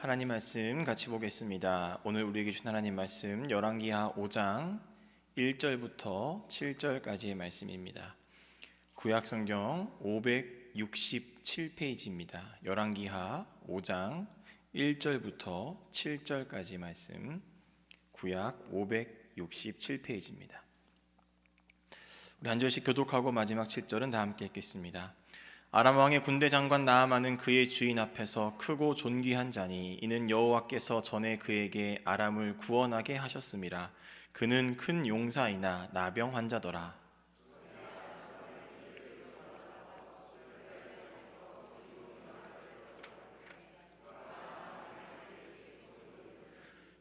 하나님 말씀 같이 보겠습니다. 오늘 우리에게 주신 하나님 말씀 열왕기하 5장 1절부터 7절까지의 말씀입니다. 구약 성경 567페이지입니다. 열왕기하 5장 1절부터 7절까지 말씀. 구약 567페이지입니다. 우리 한 절씩 교독하고 마지막 7절은 다 함께 읽겠습니다. 아람 왕의 군대 장관 나아만은 그의 주인 앞에서 크고 존귀한 자니 이는 여호와께서 전에 그에게 아람을 구원하게 하셨음이라 그는 큰 용사이나 나병 환자더라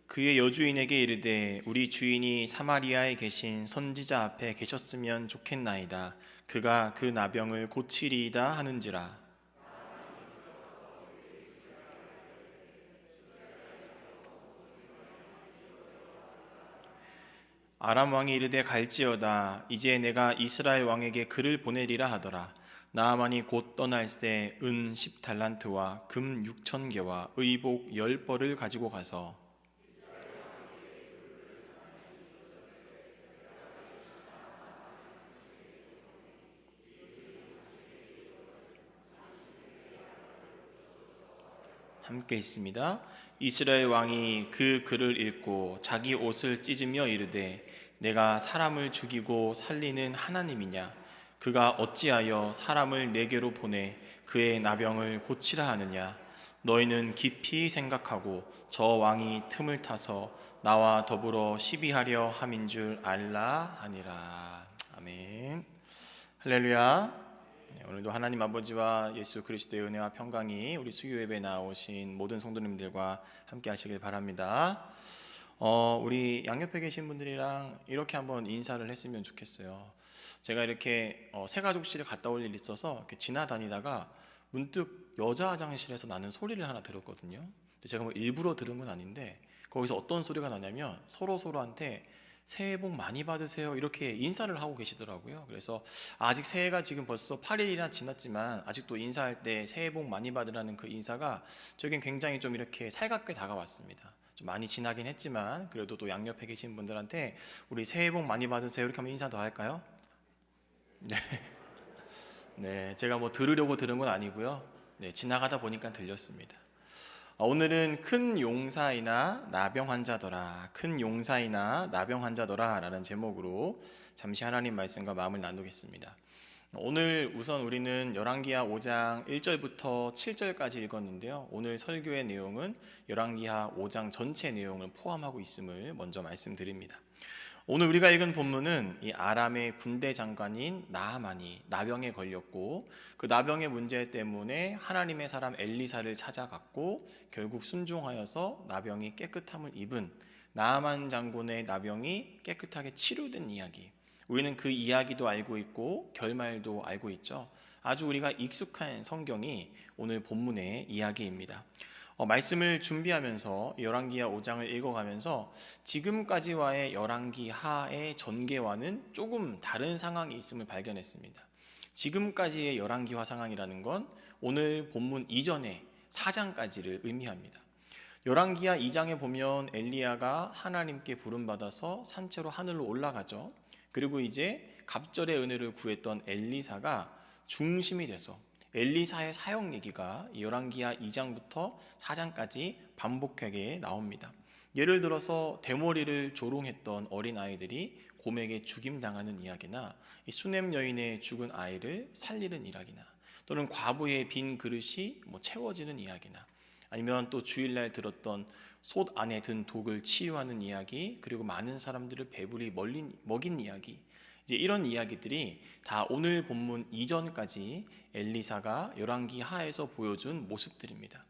그의 여주인에게 이르되 우리 주인이 사마리아에 계신 선지자 앞에 계셨으면 좋겠나이다. 그가 그 나병을 고치리이다 하는지라. 아람 왕이 이르되 갈지어다 이제 내가 이스라엘 왕에게 글을 보내리라 하더라 나아만이 곧 떠날 때 은 10달란트와 금 6천 개와 의복 10벌을 가지고 가서 함께 있습니다. 이스라엘 왕이 그 글을 읽고 자기 옷을 찢으며 이르되 내가 사람을 죽이고 살리는 하나님이냐? 그가 어찌하여 사람을 내게로 보내 그의 나병을 고치라 하느냐? 너희는 깊이 생각하고 저 왕이 틈을 타서 나와 더불어 시비하려 함인 줄 알라 하니라. 아멘. 할렐루야. 네, 오늘도 하나님 아버지와 예수 그리스도의 은혜와 평강이 우리 수요 예배 나오신 모든 성도님들과 함께 하시길 바랍니다. 어, 우리 양옆에 계신 분들이랑 이렇게 한번 인사를 했으면 좋겠어요. 제가 이렇게 어, 새가족실에 갔다 올 일이 있어서 지나다니다가 문득 여자 화장실에서 나는 소리를 하나 들었거든요. 제가 뭐 일부러 들은 건 아닌데 거기서 어떤 소리가 나냐면 서로 서로한테 새해 복 많이 받으세요 이렇게 인사를 하고 계시더라고요. 그래서 아직 새해가 지금 벌써 8일이나 지났지만 아직도 인사할 때 새해 복 많이 받으라는 그 인사가 저긴 굉장히 좀 이렇게 살갑게 다가왔습니다. 좀 많이 지나긴 했지만 그래도 또 양옆에 계신 분들한테 우리 새해 복 많이 받으세요 이렇게 하면 인사 더 할까요? 네. 네, 제가 뭐 들으려고 들은 건 아니고요. 네, 지나가다 보니까 들렸습니다. 어, 오늘은 큰 용사이나 나병 환자더라. 큰 용사이나 나병 환자더라라는 제목으로 잠시 하나님 말씀과 마음을 나누겠습니다. 오늘 우선 우리는 열왕기하 5장 1절부터 7절까지 읽었는데요. 오늘 설교의 내용은 열왕기하 5장 전체 내용을 포함하고 있음을 먼저 말씀드립니다. 오늘 우리가 읽은 본문은 이 아람의 군대 장관인 나하만이 나병에 걸렸고 그 나병의 문제 때문에 하나님의 사람 엘리사를 찾아갔고 결국 순종하여서 나병이 깨끗함을 입은 나하만 장군의 나병이 깨끗하게 치료된 이야기. 우리는 그 이야기도 알고 있고 결말도 알고 있죠. 아주 우리가 익숙한 성경이 오늘 본문의 이야기입니다. 어, 말씀을 준비하면서 열왕기하 5장을 읽어가면서 지금까지와의 열왕기하의 전개와는 조금 다른 상황이 있음을 발견했습니다. 지금까지의 열왕기하 상황이라는 건 오늘 본문 이전의 4장까지를 의미합니다. 열왕기하 2장에 보면 엘리야가 하나님께 부름 받아서 산채로 하늘로 올라가죠. 그리고 이제 갑절의 은혜를 구했던 엘리사가 중심이 돼서 엘리사의 사역 얘기가 열왕기하 2장부터 4장까지 반복하게 나옵니다. 예를 들어서 대머리를 조롱했던 어린 아이들이 곰에게 죽임 당하는 이야기나 수냄 여인의 죽은 아이를 살리는 이야기나 또는 과부의 빈 그릇이 뭐 채워지는 이야기나 아니면 또 주일날 들었던 솥 안에 든 독을 치유하는 이야기 그리고 많은 사람들을 배불리 멀린, 먹인 이야기 이제 이런 이야기들이 다 오늘 본문 이전까지 엘리사가 열왕기 하에서 보여준 모습들입니다.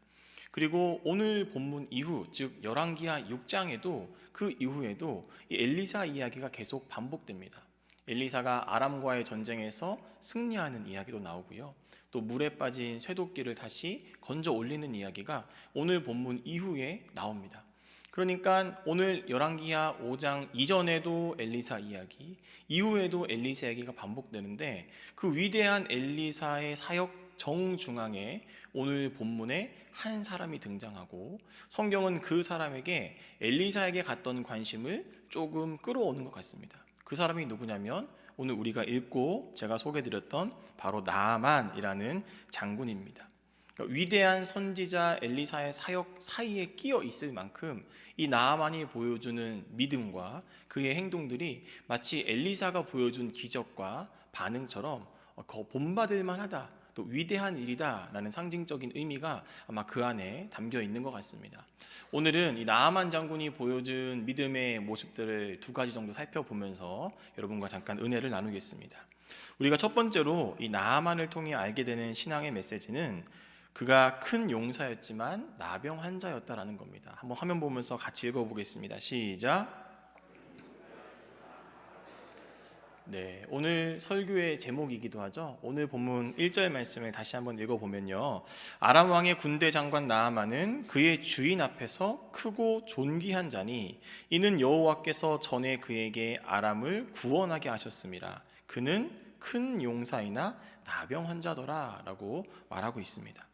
그리고 오늘 본문 이후 즉 열왕기하 6장에도 그 이후에도 이 엘리사 이야기가 계속 반복됩니다. 엘리사가 아람과의 전쟁에서 승리하는 이야기도 나오고요. 또 물에 빠진 쇠도끼를 다시 건져 올리는 이야기가 오늘 본문 이후에 나옵니다. 그러니까 오늘 열왕기하 5장 이전에도 엘리사 이야기, 이후에도 엘리사 이야기가 반복되는데 그 위대한 엘리사의 사역 정중앙에 오늘 본문에 한 사람이 등장하고 성경은 그 사람에게 엘리사에게 갔던 관심을 조금 끌어오는 것 같습니다. 그 사람이 누구냐면 오늘 우리가 읽고 제가 소개드렸던 바로 나만이라는 장군입니다. 그러니까 위대한 선지자 엘리사의 사역 사이에 끼어 있을 만큼 이 나아만이 보여주는 믿음과 그의 행동들이 마치 엘리사가 보여준 기적과 반응처럼 거 본받을 만하다. 또 위대한 일이다라는 상징적인 의미가 아마 그 안에 담겨 있는 것 같습니다. 오늘은 이 나아만 장군이 보여준 믿음의 모습들을 두 가지 정도 살펴보면서 여러분과 잠깐 은혜를 나누겠습니다. 우리가 첫 번째로 이 나아만을 통해 알게 되는 신앙의 메시지는 그가 큰 용사였지만 나병 환자였다라는 겁니다. 한번 화면 보면서 같이 읽어보겠습니다. 시작. 네, 오늘 설교의 제목이기도 하죠. 오늘 본문 1절 말씀을 다시 한번 읽어보면요. 아람 왕의 군대 장관 나아만은 그의 주인 앞에서 크고 존귀한 자니 이는 여호와께서 전에 그에게 아람을 구원하게 하셨습니다. 그는 큰 용사이나 나병 환자더라라고 말하고 있습니다.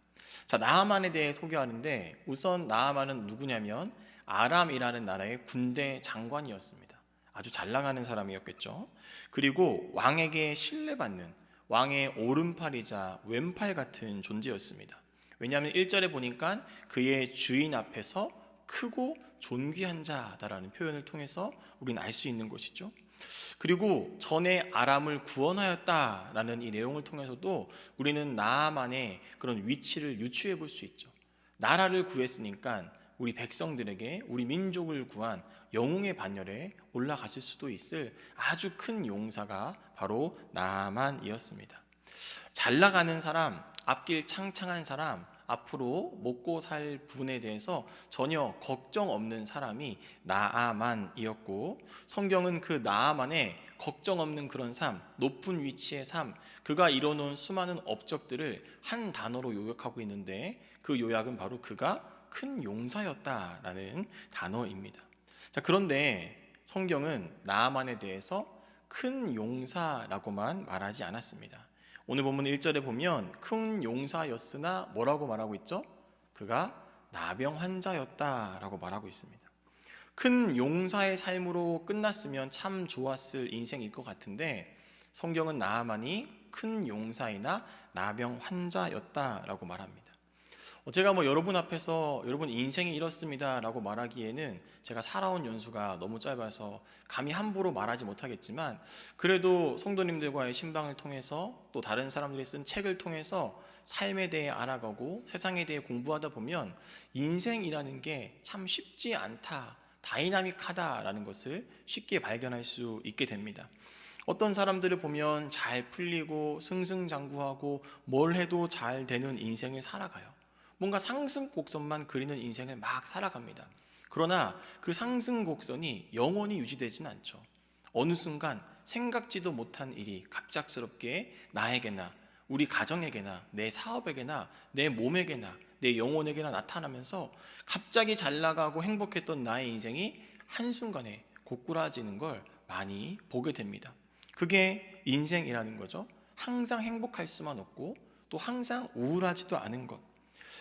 자, 나아만에 대해 소개하는데 우선 나아만은 누구냐면 아람이라는 나라의 군대 장관이었습니다. 아주 잘 나가는 사람이었겠죠. 그리고 왕에게 신뢰받는 왕의 오른팔이자 왼팔 같은 존재였습니다. 왜냐하면 1절에 보니까 그의 주인 앞에서 크고 존귀한 자다라는 표현을 통해서 우리는 알 수 있는 것이죠. 그리고 전에 아람을 구원하였다라는 이 내용을 통해서도 우리는 나만의 그런 위치를 유추해 볼 수 있죠. 나라를 구했으니까 우리 백성들에게 우리 민족을 구한 영웅의 반열에 올라가실 수도 있을 아주 큰 용사가 바로 나만이었습니다. 잘 나가는 사람, 앞길 창창한 사람, 앞으로 먹고 살 부분에 대해서 전혀 걱정 없는 사람이 나아만이었고 성경은 그 나아만의 걱정 없는 그런 삶, 높은 위치의 삶, 그가 이뤄놓은 수많은 업적들을 한 단어로 요약하고 있는데 그 요약은 바로 그가 큰 용사였다라는 단어입니다. 자, 그런데 성경은 나아만에 대해서 큰 용사라고만 말하지 않았습니다. 오늘 본문 1절에 보면 큰 용사였으나 뭐라고 말하고 있죠? 그가 나병 환자였다라고 말하고 있습니다. 큰 용사의 삶으로 끝났으면 참 좋았을 인생일 것 같은데 성경은 나아만이 큰 용사이나 나병 환자였다라고 말합니다. 어, 제가 뭐 여러분 앞에서 여러분 인생이 이렇습니다라고 말하기에는 제가 살아온 연수가 너무 짧아서 감히 함부로 말하지 못하겠지만 그래도 성도님들과의 신방을 통해서 또 다른 사람들이 쓴 책을 통해서 삶에 대해 알아가고 세상에 대해 공부하다 보면 인생이라는 게 참 쉽지 않다, 다이나믹하다라는 것을 쉽게 발견할 수 있게 됩니다. 어떤 사람들을 보면 잘 풀리고 승승장구하고 뭘 해도 잘 되는 인생을 살아가요. 뭔가 상승 곡선만 그리는 인생을 막 살아갑니다. 그러나 그 상승 곡선이 영원히 유지되진 않죠. 어느 순간 생각지도 못한 일이 갑작스럽게 나에게나 우리 가정에게나 내 사업에게나 내 몸에게나 내 영혼에게나 나타나면서 갑자기 잘 나가고 행복했던 나의 인생이 한순간에 고꾸라지는 걸 많이 보게 됩니다. 그게 인생이라는 거죠. 항상 행복할 수만 없고 또 항상 우울하지도 않은 것.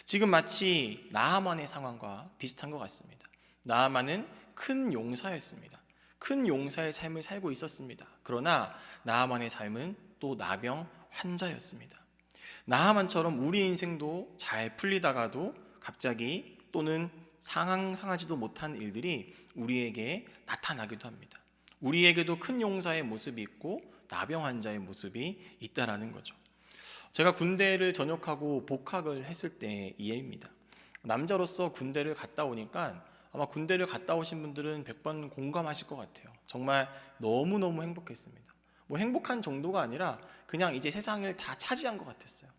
지금 마치 나하만의 상황과 비슷한 것 같습니다. 나하만은 큰 용사였습니다. 큰 용사의 삶을 살고 있었습니다. 그러나 나하만의 삶은 또 나병 환자였습니다. 나하만처럼 우리 인생도 잘 풀리다가도 갑자기 또는 상황 상하지도 못한 일들이 우리에게 나타나기도 합니다. 우리에게도 큰 용사의 모습이 있고 나병 환자의 모습이 있다라는 거죠. 제가 군대를 전역하고 복학을 했을 때 이해입니다. 남자로서 군대를 갔다 오니까 아마 군대를 갔다 오신 분들은 100번 공감하실 것 같아요. 정말 너무너무 행복했습니다. 뭐 행복한 정도가 아니라 그냥 이제 세상을 다 차지한 것 같았어요.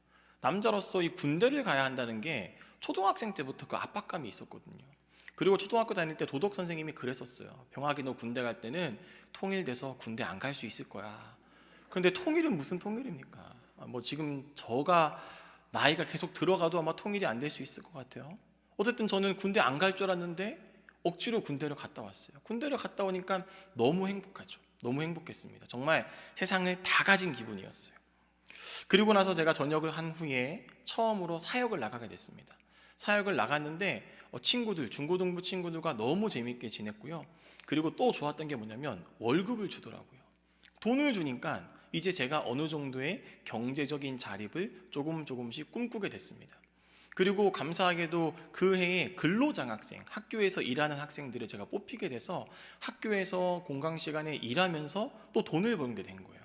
남자로서 이 군대를 가야 한다는 게 초등학생 때부터 그 압박감이 있었거든요. 그리고 초등학교 다닐 때 도덕 선생님이 그랬었어요. 병학이 너 군대 갈 때는 통일돼서 군대 안 갈 수 있을 거야. 그런데 통일은 무슨 통일입니까? 아, 뭐 지금 저가 나이가 계속 들어가도 아마 통일이 안 될 수 있을 것 같아요. 어쨌든 저는 군대 안 갈 줄 알았는데 억지로 군대를 갔다 왔어요. 군대를 갔다 오니까 너무 행복하죠. 너무 행복했습니다. 정말 세상을 다 가진 기분이었어요. 그리고 나서 제가 전역을 한 후에 처음으로 사역을 나가게 됐습니다. 사역을 나갔는데 어, 친구들 중고등부 친구들과 너무 재밌게 지냈고요. 그리고 또 좋았던 게 뭐냐면 월급을 주더라고요. 돈을 주니까 이제 제가 어느 정도의 경제적인 자립을 조금 조금씩 꿈꾸게 됐습니다. 그리고 감사하게도 그 해에 근로장학생, 학교에서 일하는 학생들을 제가 뽑히게 돼서 학교에서 공강 시간에 일하면서 또 돈을 버는 게된 거예요.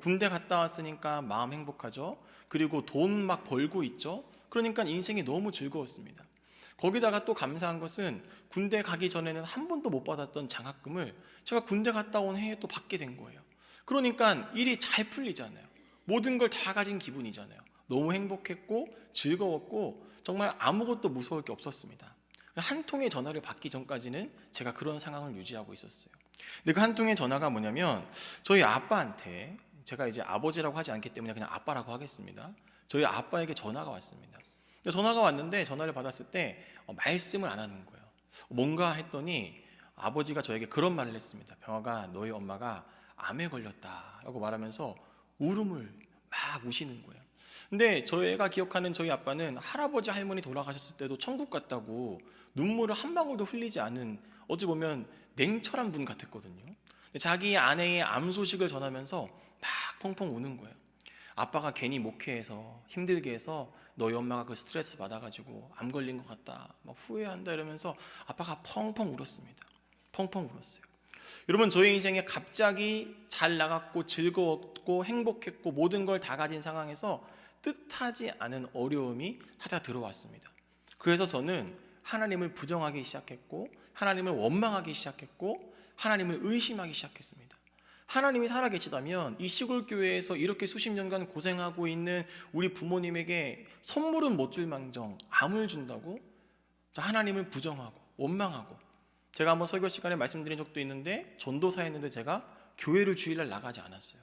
군대 갔다 왔으니까 마음 행복하죠. 그리고 돈 막 벌고 있죠. 그러니까 인생이 너무 즐거웠습니다. 거기다가 또 감사한 것은 군대 가기 전에는 한 번도 못 받았던 장학금을 제가 군대 갔다 온 해에 또 받게 된 거예요. 그러니까 일이 잘 풀리잖아요. 모든 걸 다 가진 기분이잖아요. 너무 행복했고 즐거웠고 정말 아무것도 무서울 게 없었습니다. 한 통의 전화를 받기 전까지는 제가 그런 상황을 유지하고 있었어요. 근데 그 한 통의 전화가 뭐냐면 저희 아빠한테 제가 이제 아버지라고 하지 않기 때문에 그냥 아빠라고 하겠습니다. 저희 아빠에게 전화가 왔습니다. 전화가 왔는데 전화를 받았을 때 어, 말씀을 안 하는 거예요. 뭔가 했더니 아버지가 저에게 그런 말을 했습니다. 병아가 너희 엄마가 암에 걸렸다라고 말하면서 울음을 막 우시는 거예요. 근데 저희가 기억하는 저희 아빠는 할아버지 할머니 돌아가셨을 때도 천국 갔다고 눈물을 한 방울도 흘리지 않은 어찌 보면 냉철한 분 같았거든요. 자기 아내의 암 소식을 전하면서 막 펑펑 우는 거예요. 아빠가 괜히 목회해서 힘들게 해서 너희 엄마가 그 스트레스 받아가지고 암 걸린 것 같다, 막 후회한다 이러면서 아빠가 펑펑 울었습니다. 펑펑 울었어요. 여러분 저희 인생에 갑자기 잘 나갔고 즐거웠고 행복했고 모든 걸 다 가진 상황에서 뜻하지 않은 어려움이 찾아 들어왔습니다. 그래서 저는 하나님을 부정하기 시작했고 하나님을 원망하기 시작했고 하나님을 의심하기 시작했습니다. 하나님이 살아계시다면 이 시골 교회에서 이렇게 수십 년간 고생하고 있는 우리 부모님에게 선물은 못 줄 망정 암을 준다고 자, 하나님을 부정하고 원망하고 제가 한번 설교 시간에 말씀드린 적도 있는데 전도사였는데 제가 교회를 주일날 나가지 않았어요.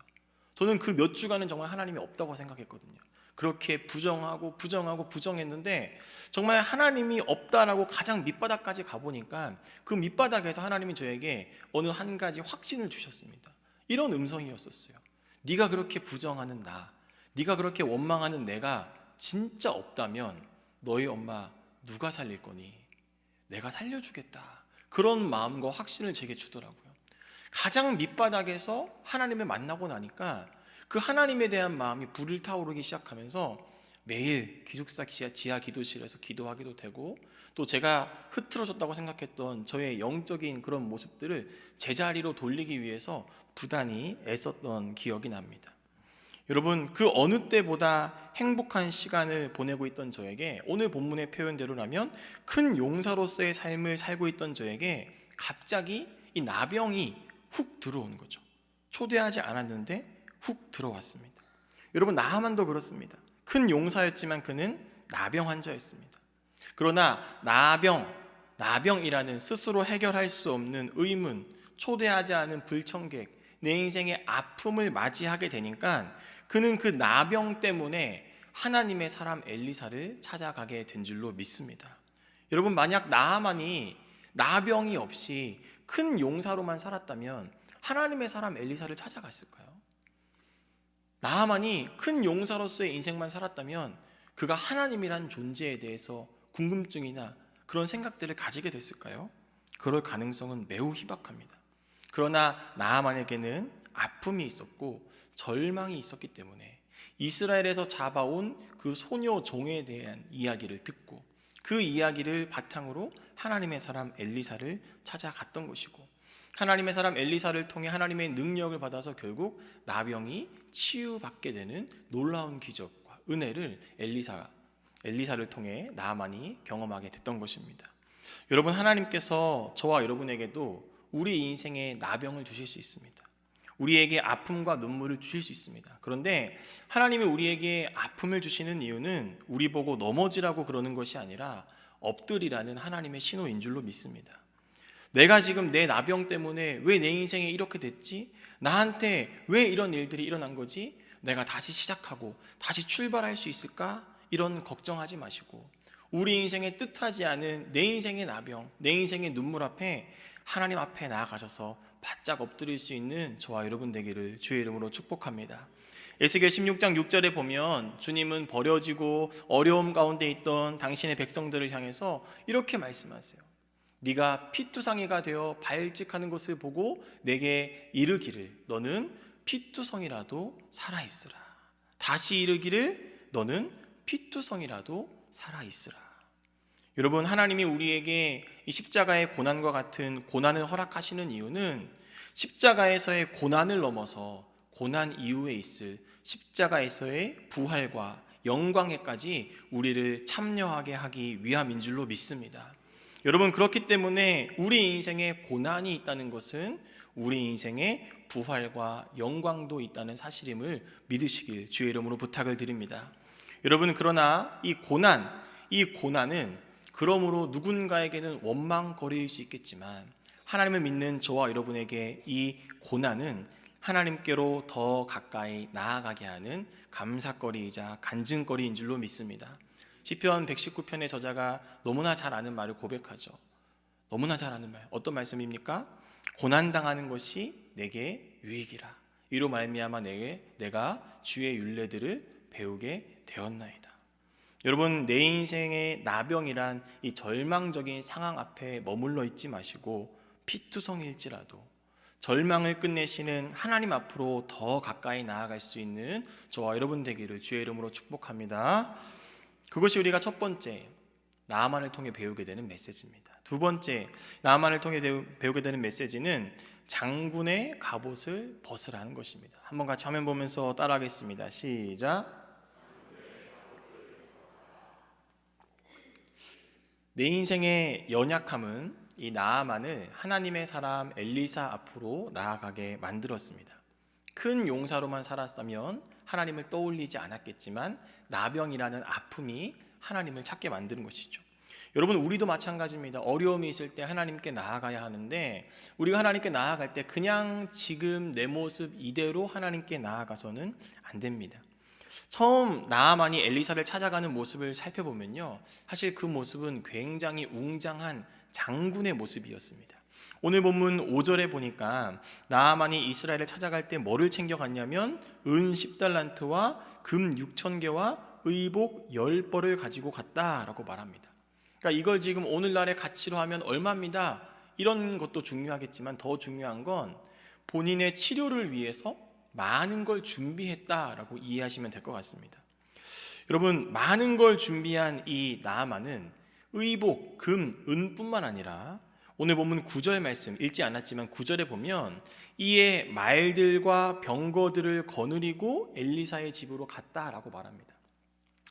저는 그 몇 주간은 정말 하나님이 없다고 생각했거든요. 그렇게 부정하고 부정하고 부정했는데 정말 하나님이 없다라고 가장 밑바닥까지 가보니까 그 밑바닥에서 하나님이 저에게 어느 한 가지 확신을 주셨습니다. 이런 음성이었었어요. 네가 그렇게 부정하는 나, 네가 그렇게 원망하는 내가 진짜 없다면 너희 엄마 누가 살릴 거니? 내가 살려주겠다. 그런 마음과 확신을 제게 주더라고요. 가장 밑바닥에서 하나님을 만나고 나니까 그 하나님에 대한 마음이 불을 타오르기 시작하면서 매일 기숙사 지하 기도실에서 기도하기도 되고 또 제가 흐트러졌다고 생각했던 저의 영적인 그런 모습들을 제자리로 돌리기 위해서 부단히 애썼던 기억이 납니다. 여러분 그 어느 때보다 행복한 시간을 보내고 있던 저에게 오늘 본문의 표현대로라면 큰 용사로서의 삶을 살고 있던 저에게 갑자기 이 나병이 훅 들어온 거죠. 초대하지 않았는데 훅 들어왔습니다. 여러분 나하만도 그렇습니다. 큰 용사였지만 그는 나병 환자였습니다. 그러나 나병, 나병이라는 스스로 해결할 수 없는 의문, 초대하지 않은 불청객, 내 인생의 아픔을 맞이하게 되니까 그는 그 나병 때문에 하나님의 사람 엘리사를 찾아가게 된 줄로 믿습니다. 여러분 만약 나하만이 나병이 없이 큰 용사로만 살았다면 하나님의 사람 엘리사를 찾아갔을까요? 나하만이 큰 용사로서의 인생만 살았다면 그가 하나님이란 존재에 대해서 궁금증이나 그런 생각들을 가지게 됐을까요? 그럴 가능성은 매우 희박합니다. 그러나 나하만에게는 아픔이 있었고 절망이 있었기 때문에 이스라엘에서 잡아온 그 소녀 종에 대한 이야기를 듣고 그 이야기를 바탕으로 하나님의 사람 엘리사를 찾아갔던 것이고 하나님의 사람 엘리사를 통해 하나님의 능력을 받아서 결국 나병이 치유받게 되는 놀라운 기적과 은혜를 엘리사 엘리사를 통해 나만이 경험하게 됐던 것입니다. 여러분 하나님께서 저와 여러분에게도 우리 인생에 나병을 주실 수 있습니다. 우리에게 아픔과 눈물을 주실 수 있습니다. 그런데 하나님이 우리에게 아픔을 주시는 이유는 우리 보고 넘어지라고 그러는 것이 아니라 엎드리라는 하나님의 신호인 줄로 믿습니다. 내가 지금 내 나병 때문에 왜 내 인생에 이렇게 됐지? 나한테 왜 이런 일들이 일어난 거지? 내가 다시 시작하고 다시 출발할 수 있을까? 이런 걱정하지 마시고 우리 인생에 뜻하지 않은 내 인생의 나병, 내 인생의 눈물 앞에 하나님 앞에 나아가셔서 바짝 엎드릴 수 있는 저와 여러분 되기를 주의 이름으로 축복합니다. 에스겔 16장 6절에 보면 주님은 버려지고 어려움 가운데 있던 당신의 백성들을 향해서 이렇게 말씀하세요. 네가 피투성이가 되어 발직하는 것을 보고 내게 이르기를 너는 피투성이라도 살아 있으라. 다시 이르기를 너는 피투성이라도 살아 있으라. 여러분 하나님이 우리에게 이 십자가의 고난과 같은 고난을 허락하시는 이유는 십자가에서의 고난을 넘어서 고난 이후에 있을 십자가에서의 부활과 영광에까지 우리를 참여하게 하기 위함인 줄로 믿습니다. 여러분 그렇기 때문에 우리 인생에 고난이 있다는 것은 우리 인생에 부활과 영광도 있다는 사실임을 믿으시길 주의 이름으로 부탁을 드립니다. 여러분 그러나 이 고난, 이 고난은 그러므로 누군가에게는 원망거리일 수 있겠지만 하나님을 믿는 저와 여러분에게 이 고난은 하나님께로 더 가까이 나아가게 하는 감사거리이자 간증거리인 줄로 믿습니다. 시편 119편의 저자가 너무나 잘 아는 말을 고백하죠. 너무나 잘 아는 말. 어떤 말씀입니까? 고난 당하는 것이 내게 유익이라. 이로 말미암아 내게 내가 주의 윤례들을 배우게 되었나이다. 여러분 내 인생의 나병이란 이 절망적인 상황 앞에 머물러 있지 마시고 피투성일지라도 절망을 끝내시는 하나님 앞으로 더 가까이 나아갈 수 있는 저와 여러분 되기를 주의 이름으로 축복합니다. 그것이 우리가 첫 번째 나만을 통해 배우게 되는 메시지입니다. 두 번째 나만을 통해 배우게 되는 메시지는 장군의 갑옷을 벗으라는 것입니다. 한번 같이 화면 보면서 따라하겠습니다. 시작. 내 인생의 연약함은 이 나아만을 하나님의 사람 엘리사 앞으로 나아가게 만들었습니다. 큰 용사로만 살았다면 하나님을 떠올리지 않았겠지만 나병이라는 아픔이 하나님을 찾게 만드는 것이죠. 여러분 우리도 마찬가지입니다. 어려움이 있을 때 하나님께 나아가야 하는데 우리가 하나님께 나아갈 때 그냥 지금 내 모습 이대로 하나님께 나아가서는 안 됩니다. 처음 나아만이 엘리사를 찾아가는 모습을 살펴보면요. 사실 그 모습은 굉장히 웅장한 장군의 모습이었습니다. 오늘 본문 5절에 보니까 나아만이 이스라엘을 찾아갈 때 뭐를 챙겨갔냐면 은 10달란트와 금 6천 개와 의복 10벌을 가지고 갔다라고 말합니다. 그러니까 이걸 지금 오늘날의 가치로 하면 얼마입니다. 이런 것도 중요하겠지만 더 중요한 건 본인의 치료를 위해서 많은 걸 준비했다라고 이해하시면 될 것 같습니다. 여러분 많은 걸 준비한 이 나아만은 의복, 금, 은뿐만 아니라 오늘 보면 9절 말씀 읽지 않았지만 9절에 보면 이에 말들과 병거들을 거느리고 엘리사의 집으로 갔다라고 말합니다.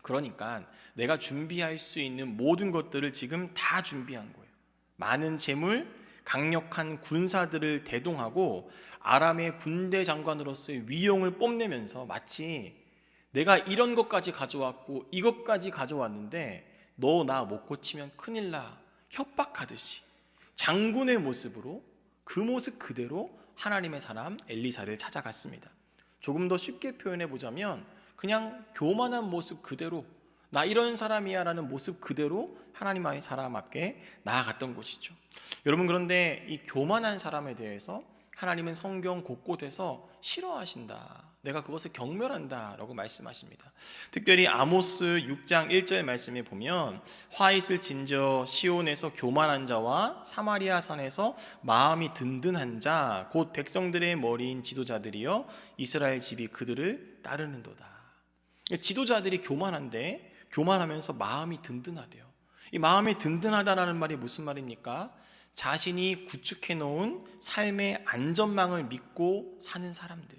그러니까 내가 준비할 수 있는 모든 것들을 지금 다 준비한 거예요. 많은 재물, 강력한 군사들을 대동하고 아람의 군대 장관으로서의 위용을 뽐내면서 마치 내가 이런 것까지 가져왔고 이것까지 가져왔는데 너 나 못 고치면 큰일 나 협박하듯이 장군의 모습으로 그 모습 그대로 하나님의 사람 엘리사를 찾아갔습니다. 조금 더 쉽게 표현해 보자면 그냥 교만한 모습 그대로 나 이런 사람이야 라는 모습 그대로 하나님의 사람 앞에 나아갔던 것이죠. 여러분 그런데 이 교만한 사람에 대해서 하나님은 성경 곳곳에서 싫어하신다. 내가 그것을 경멸한다라고 말씀하십니다. 특별히 아모스 6장 1절 말씀에 보면 화 있을 진저 시온에서 교만한 자와 사마리아 산에서 마음이 든든한 자 곧 백성들의 머리인 지도자들이여 이스라엘 집이 그들을 따르는도다. 지도자들이 교만한데 교만하면서 마음이 든든하대요. 이 마음이 든든하다라는 말이 무슨 말입니까? 자신이 구축해 놓은 삶의 안전망을 믿고 사는 사람들.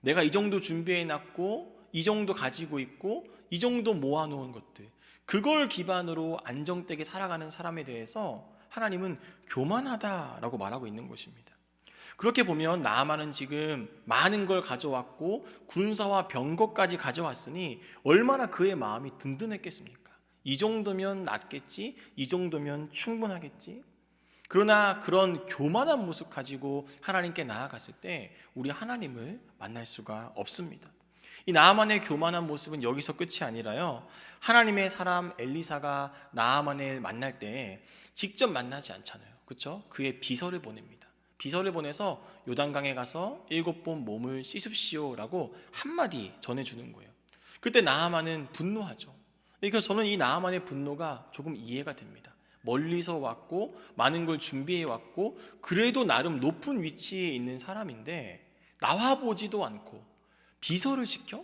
내가 이 정도 준비해 놨고 이 정도 가지고 있고 이 정도 모아 놓은 것들. 그걸 기반으로 안정되게 살아가는 사람에 대해서 하나님은 교만하다라고 말하고 있는 것입니다. 그렇게 보면 나아만은 지금 많은 걸 가져왔고 군사와 병거까지 가져왔으니 얼마나 그의 마음이 든든했겠습니까? 이 정도면 낫겠지? 이 정도면 충분하겠지? 그러나 그런 교만한 모습 가지고 하나님께 나아갔을 때 우리 하나님을 만날 수가 없습니다. 이 나아만의 교만한 모습은 여기서 끝이 아니라요. 하나님의 사람 엘리사가 나아만을 만날 때 직접 만나지 않잖아요. 그렇죠? 그의 비서를 보냅니다. 비서를 보내서 요단강에 가서 일곱 번 몸을 씻읍시오라고 한마디 전해주는 거예요. 그때 나아만은 분노하죠. 그러니까 저는 이 나아만의 분노가 조금 이해가 됩니다. 멀리서 왔고 많은 걸 준비해 왔고 그래도 나름 높은 위치에 있는 사람인데 나와 보지도 않고 비서를 시켜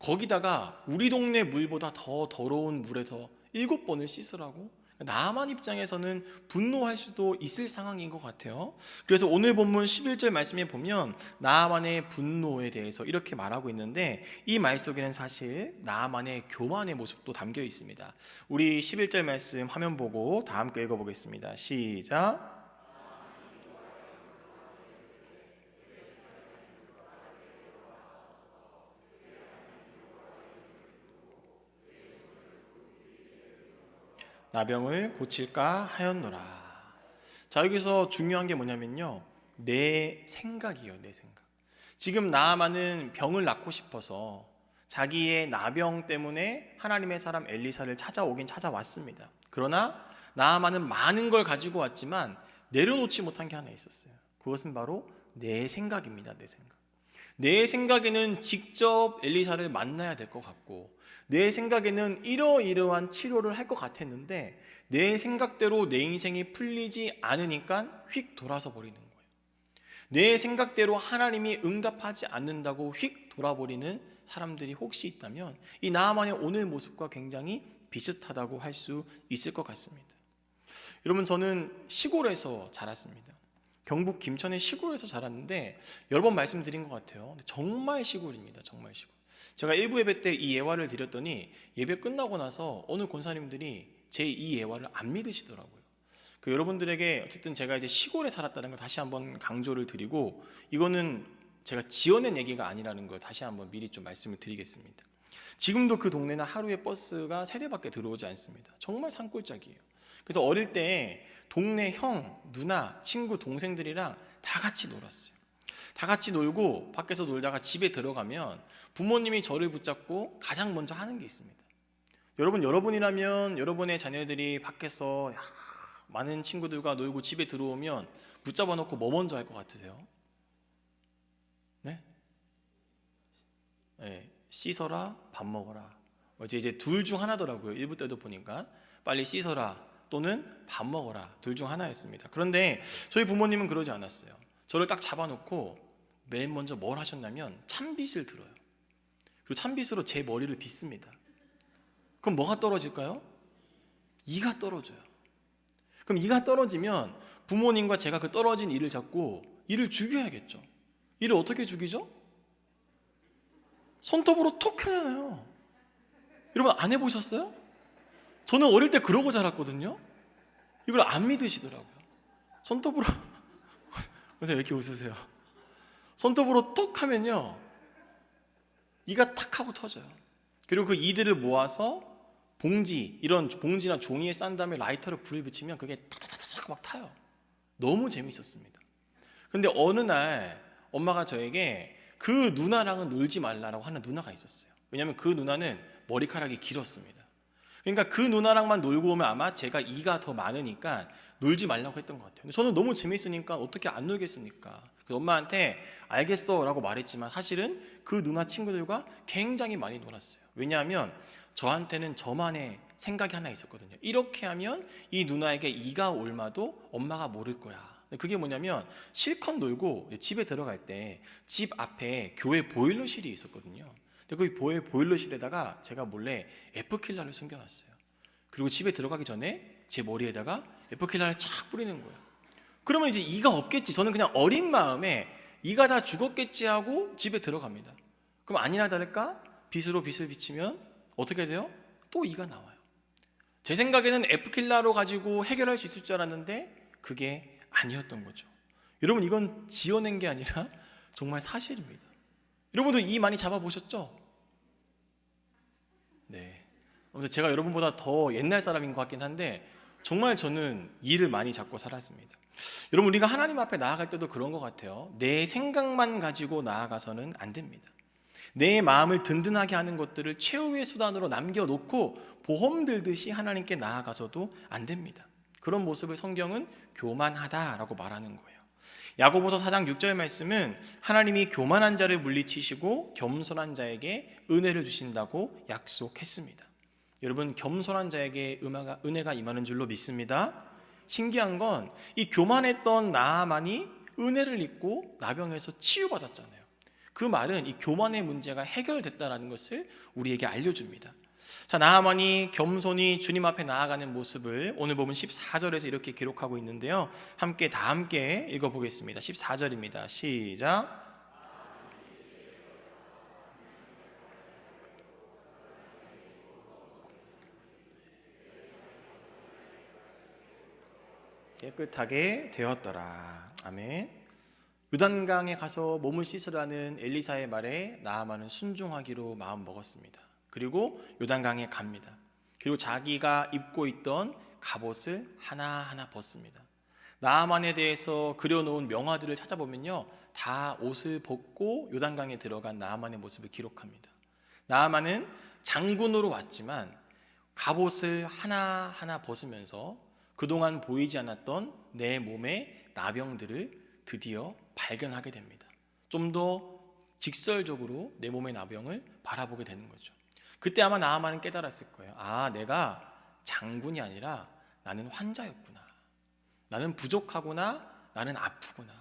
거기다가 우리 동네 물보다 더 더러운 물에서 일곱 번을 씻으라고 나만 입장에서는 분노할 수도 있을 상황인 것 같아요. 그래서 오늘 본문 11절 말씀에 보면 나만의 분노에 대해서 이렇게 말하고 있는데 이 말 속에는 사실 나만의 교만의 모습도 담겨 있습니다. 우리 11절 말씀 화면 보고 다 함께 읽어보겠습니다. 시작. 나병을 고칠까 하였노라. 자 여기서 중요한 게 뭐냐면요, 내 생각이요, 내 생각. 지금 나아만은 병을 낫고 싶어서 자기의 나병 때문에 하나님의 사람 엘리사를 찾아오긴 찾아왔습니다. 그러나 나아만은 많은 걸 가지고 왔지만 내려놓지 못한 게 하나 있었어요. 그것은 바로 내 생각입니다, 내 생각. 내 생각에는 직접 엘리사를 만나야 될 것 같고 내 생각에는 이러이러한 치료를 할 것 같았는데 내 생각대로 내 인생이 풀리지 않으니까 휙 돌아서 버리는 거예요. 내 생각대로 하나님이 응답하지 않는다고 휙 돌아버리는 사람들이 혹시 있다면 이 나만의 오늘 모습과 굉장히 비슷하다고 할 수 있을 것 같습니다. 여러분 저는 시골에서 자랐습니다. 경북 김천의 시골에서 자랐는데 여러 번 말씀드린 것 같아요. 정말 시골입니다. 정말 시골. 제가 일부 예배 때 이 예화를 드렸더니 예배 끝나고 나서 어느 권사님들이 제 이 예화를 안 믿으시더라고요. 그 여러분들에게 어쨌든 제가 이제 시골에 살았다는 걸 다시 한번 강조를 드리고 이거는 제가 지어낸 얘기가 아니라는 걸 다시 한번 미리 좀 말씀을 드리겠습니다. 지금도 그 동네는 하루에 버스가 세 대밖에 들어오지 않습니다. 정말 산골짜기예요. 그래서 어릴 때 동네 형, 누나, 친구, 동생들이랑 다 같이 놀았어요. 다 같이 놀고 밖에서 놀다가 집에 들어가면 부모님이 저를 붙잡고 가장 먼저 하는 게 있습니다. 여러분 여러분이라면 여러분의 자녀들이 밖에서 야, 많은 친구들과 놀고 집에 들어오면 붙잡아 놓고 뭐 먼저 할 것 같으세요? 네? 네, 씻어라, 밥 먹어라. 어제 이제 둘 중 하나더라고요. 일부 때도 보니까 빨리 씻어라 또는 밥 먹어라 둘 중 하나였습니다. 그런데 저희 부모님은 그러지 않았어요. 저를 딱 잡아놓고 맨 먼저 뭘 하셨냐면 참빗을 들어요. 그리고 참빗으로 제 머리를 빗습니다. 그럼 뭐가 떨어질까요? 이가 떨어져요. 그럼 이가 떨어지면 부모님과 제가 그 떨어진 이를 잡고 이를 죽여야겠죠. 이를 어떻게 죽이죠? 손톱으로 톡 켜잖아요. 여러분 안 해보셨어요? 저는 어릴 때 그러고 자랐거든요. 이걸 안 믿으시더라고요. 손톱으로 그래서 왜 이렇게 웃으세요? 손톱으로 톡 하면요 이가 탁 하고 터져요. 그리고 그 이들을 모아서 봉지 이런 봉지나 종이에 싼 다음에 라이터로 불을 붙이면 그게 탁탁탁탁 막 타요. 너무 재밌었습니다. 근데 어느 날 엄마가 저에게 그 누나랑은 놀지 말라라고 하는 누나가 있었어요. 왜냐하면 그 누나는 머리카락이 길었습니다. 그러니까 그 누나랑만 놀고 오면 아마 제가 이가 더 많으니까 놀지 말라고 했던 것 같아요. 근데 저는 너무 재밌으니까 어떻게 안 놀겠습니까? 그래서 엄마한테 알겠어라고 말했지만 사실은 그 누나 친구들과 굉장히 많이 놀았어요. 왜냐하면 저한테는 저만의 생각이 하나 있었거든요. 이렇게 하면 이 누나에게 이가 올마도 엄마가 모를 거야. 그게 뭐냐면 실컷 놀고 집에 들어갈 때 집 앞에 교회 보일러실이 있었거든요. 근데 그 보일 보일러실에다가 제가 몰래 에프킬라를 숨겨놨어요. 그리고 집에 들어가기 전에 제 머리에다가 에프킬라를 착 뿌리는 거예요. 그러면 이제 이가 없겠지. 저는 그냥 어린 마음에 이가 다 죽었겠지 하고 집에 들어갑니다. 그럼 아니나 다를까 빛으로 빛을 비치면 어떻게 돼요? 또 이가 나와요. 제 생각에는 에프킬라로 가지고 해결할 수 있을 줄 알았는데 그게 아니었던 거죠. 여러분 이건 지어낸 게 아니라 정말 사실입니다. 여러분도 이 많이 잡아보셨죠? 네. 제가 여러분보다 더 옛날 사람인 것 같긴 한데 정말 저는 이를 많이 잡고 살았습니다. 여러분 우리가 하나님 앞에 나아갈 때도 그런 것 같아요. 내 생각만 가지고 나아가서는 안 됩니다. 내 마음을 든든하게 하는 것들을 최후의 수단으로 남겨놓고 보험 들듯이 하나님께 나아가서도 안 됩니다. 그런 모습을 성경은 교만하다라고 말하는 거예요. 야고보서 4장 6절 말씀은 하나님이 교만한 자를 물리치시고 겸손한 자에게 은혜를 주신다고 약속했습니다. 여러분 겸손한 자에게 은혜가, 임하는 줄로 믿습니다. 신기한 건 이 교만했던 나만이 은혜를 입고 나병에서 치유받았잖아요. 그 말은 이 교만의 문제가 해결됐다라는 것을 우리에게 알려줍니다. 자, 나아만이 겸손히 주님 앞에 나아가는 모습을 오늘 보면 14절에서 이렇게 기록하고 있는데요. 함께 다 함께 읽어 보겠습니다. 14절입니다. 시작. 깨끗하게 되었더라. 아멘. 요단강에 가서 몸을 씻으라는 엘리사의 말에 나아만은 순종하기로 마음 먹었습니다. 그리고 요단강에 갑니다. 그리고 자기가 입고 있던 갑옷을 하나하나 벗습니다. 나아만에 대해서 그려놓은 명화들을 찾아보면요. 다 옷을 벗고 요단강에 들어간 나아만의 모습을 기록합니다. 나아만은 장군으로 왔지만 갑옷을 하나하나 벗으면서 그동안 보이지 않았던 내 몸의 나병들을 드디어 발견하게 됩니다. 좀 더 직설적으로 내 몸의 나병을 바라보게 되는 거죠. 그때 아마 나아만은 깨달았을 거예요. 아, 내가 장군이 아니라 나는 환자였구나. 나는 부족하구나. 나는 아프구나.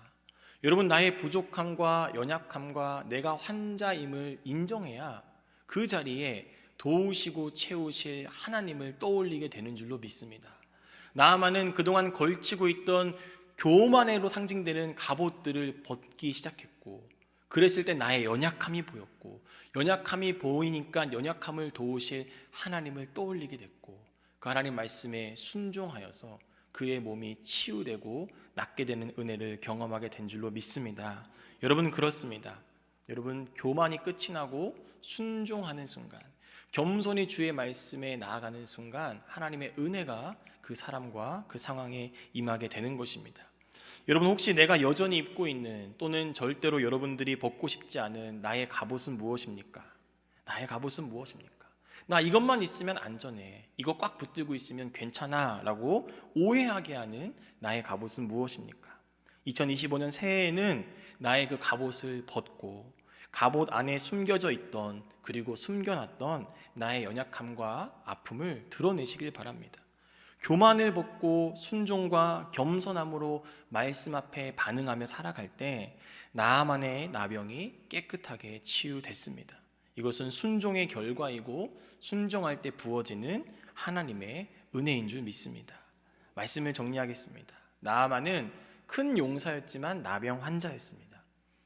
여러분, 나의 부족함과 연약함과 내가 환자임을 인정해야 그 자리에 도우시고 채우실 하나님을 떠올리게 되는 줄로 믿습니다. 나아만은 그동안 걸치고 있던 교만으로 상징되는 갑옷들을 벗기 시작했고 그랬을 때 나의 연약함이 보였고 연약함이 보이니까 연약함을 도우실 하나님을 떠올리게 됐고 그 하나님 말씀에 순종하여서 그의 몸이 치유되고 낫게 되는 은혜를 경험하게 된 줄로 믿습니다. 여러분 그렇습니다. 여러분 교만이 끝이 나고 순종하는 순간 겸손히 주의 말씀에 나아가는 순간 하나님의 은혜가 그 사람과 그 상황에 임하게 되는 것입니다. 여러분 혹시 내가 여전히 입고 있는 또는 절대로 여러분들이 벗고 싶지 않은 나의 갑옷은 무엇입니까? 나의 갑옷은 무엇입니까? 나 이것만 있으면 안전해. 이거 꽉 붙들고 있으면 괜찮아 라고 오해하게 하는 나의 갑옷은 무엇입니까? 2025년 새해에는 나의 그 갑옷을 벗고 갑옷 안에 숨겨져 있던 그리고 숨겨놨던 나의 연약함과 아픔을 드러내시길 바랍니다. 교만을 벗고 순종과 겸손함으로 말씀 앞에 반응하며 살아갈 때 나만의 나병이 깨끗하게 치유됐습니다. 이것은 순종의 결과이고 순종할 때 부어지는 하나님의 은혜인 줄 믿습니다. 말씀을 정리하겠습니다. 나아만은 큰 용사였지만 나병 환자였습니다.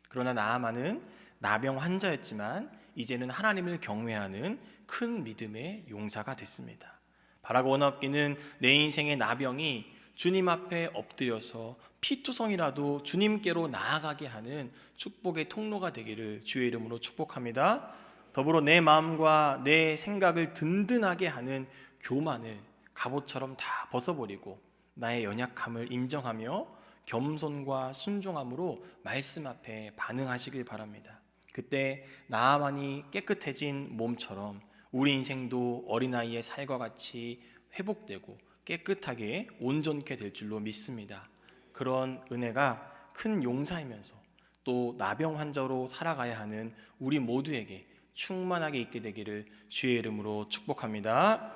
그러나 나아만은 나병 환자였지만 이제는 하나님을 경외하는 큰 믿음의 용사가 됐습니다. 바라고 원하기는 내 인생의 나병이 주님 앞에 엎드려서 피투성이라도 주님께로 나아가게 하는 축복의 통로가 되기를 주의 이름으로 축복합니다. 더불어 내 마음과 내 생각을 든든하게 하는 교만을 갑옷처럼 다 벗어버리고 나의 연약함을 인정하며 겸손과 순종함으로 말씀 앞에 반응하시길 바랍니다. 그때 나만이 깨끗해진 몸처럼 우리 인생도 어린아이의 살과 같이 회복되고 깨끗하게 온전케 될 줄로 믿습니다. 그런 은혜가 큰 용사이면서 또 나병 환자로 살아가야 하는 우리 모두에게 충만하게 있게 되기를 주의 이름으로 축복합니다.